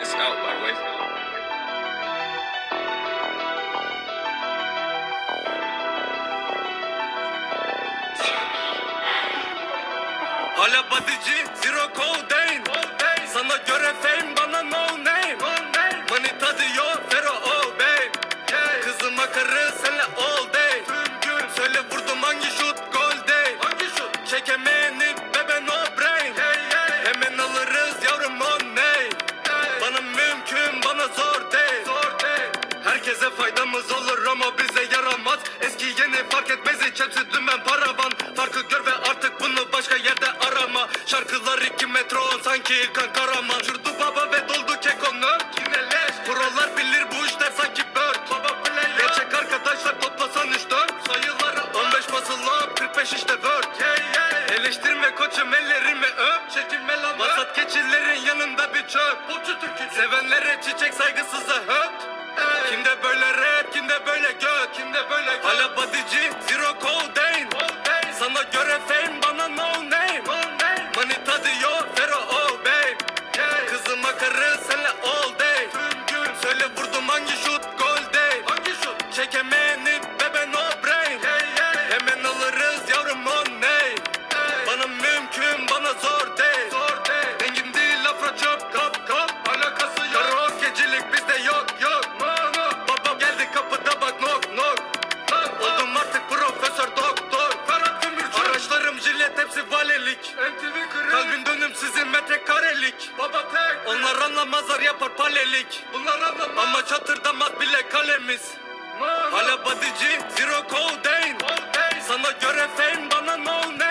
It's out, by the way. Hala bodyci, zero codeine Sana göre fame, bana no name. Manita diyor, Fero oh babe. Kızım akarı senle all day. Söyle vurdum hangi shoot, gol day? Çekemeyeni Herkese faydamız olur ama bize yaramaz. Eski yeni fark etmez hiç hepsi dümen paravan. Farkı gör ve artık bunu başka yerde arama. Şarkılar iki metron sanki İlkan Karaman. Şurdu baba ve doldu kekonu valilik MTV kırık. Kalbin dönüm sizin metrekarelik Baba tek. Onlar anlamazlar yapar palelik Bunlar anlamaz. Ama çatırdamaz bile kalemiz. Hala bodyci, zero codeine Sana göre fame, bana no name